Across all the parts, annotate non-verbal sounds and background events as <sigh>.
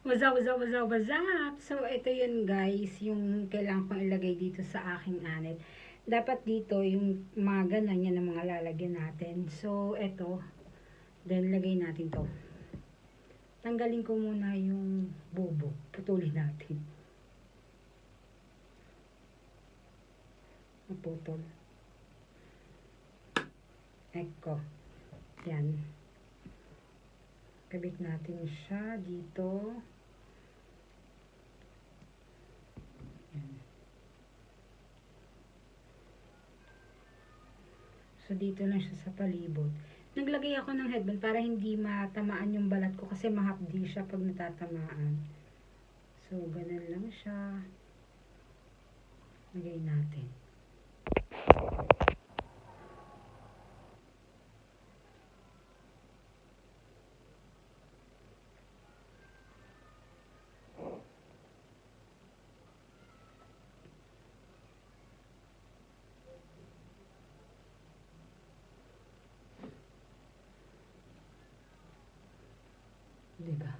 What's up, what's up, what's up, what's up? So, ito yun guys, yung kailangan kong ilagay dito sa aking anit. Dapat dito, yung mga ganun, yan ang mga lalagyan natin. So, ito, then lagay natin to. Tanggalin ko muna yung bobo. Putulin natin. Naputol. Eko. Yan. Kabit natin siya dito. So, dito lang siya sa palibot. Naglagay ako ng headband para hindi matamaan yung balat ko kasi mahapdi siya pag natatamaan. So, ganun lang siya. Lagay natin. Diba?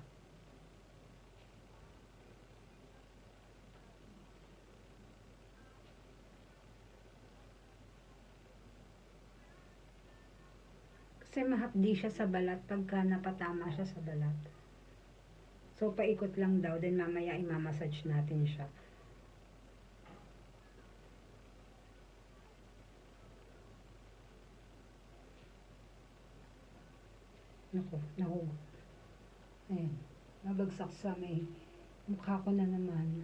Kasi mahapdi siya sa balat pagka napatama siya sa balat. So, paikot lang daw. Then, mamaya imamassage natin siya. Naku, naku. Ayan. Nabagsak sa may mukha ko na naman.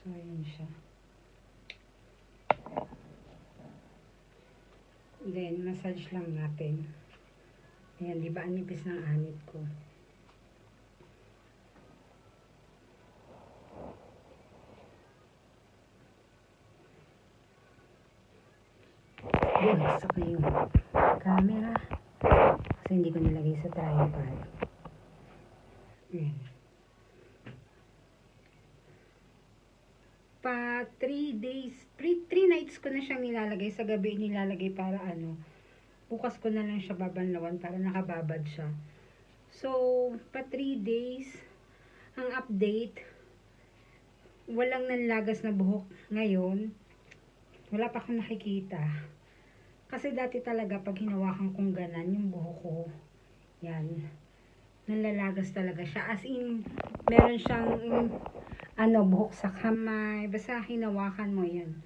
So, ayan siya. Then, massage lang natin. Ayan, di ba? Ang nipis ng anit ko. Bumagsak na yung camera. Kasi hindi ko nilagay sa tripod. Ayan. Pa 3 days, 3 nights ko na siyang nilalagay. Sa gabi nilalagay para ano, bukas ko na lang siya babanlawan para nakababad siya. So, pa 3 days, ang update, walang nanlagas na buhok ngayon. Wala pa akong nakikita. Kasi dati talaga, pag hinawakan kong ganan, yung buhok ko, yan, nanlalagas talaga siya. As in, meron siyang, mm, ano, buhok sa kamay. Basta hinawakan mo yan.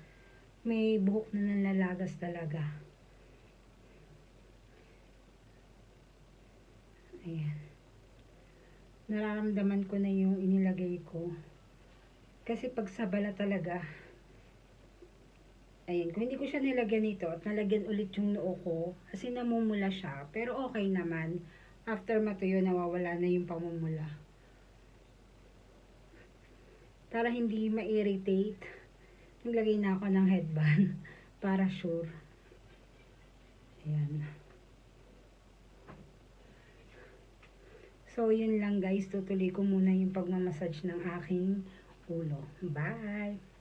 May buhok na nanlalagas talaga. Ayan. Nararamdaman ko na yung inilagay ko. Kasi pag sa bala talaga, ayan, kung hindi ko siya nilagyan nito at nalagyan ulit yung noo ko, kasi namumula siya, pero okay naman. After matuyo, nawawala na yung pamumula. Para hindi ma-irritate, naglagay na ako ng headband <laughs> para sure. Ayan. So, yun lang guys. Tutuloy ko muna yung pagmamassage ng aking ulo. Bye!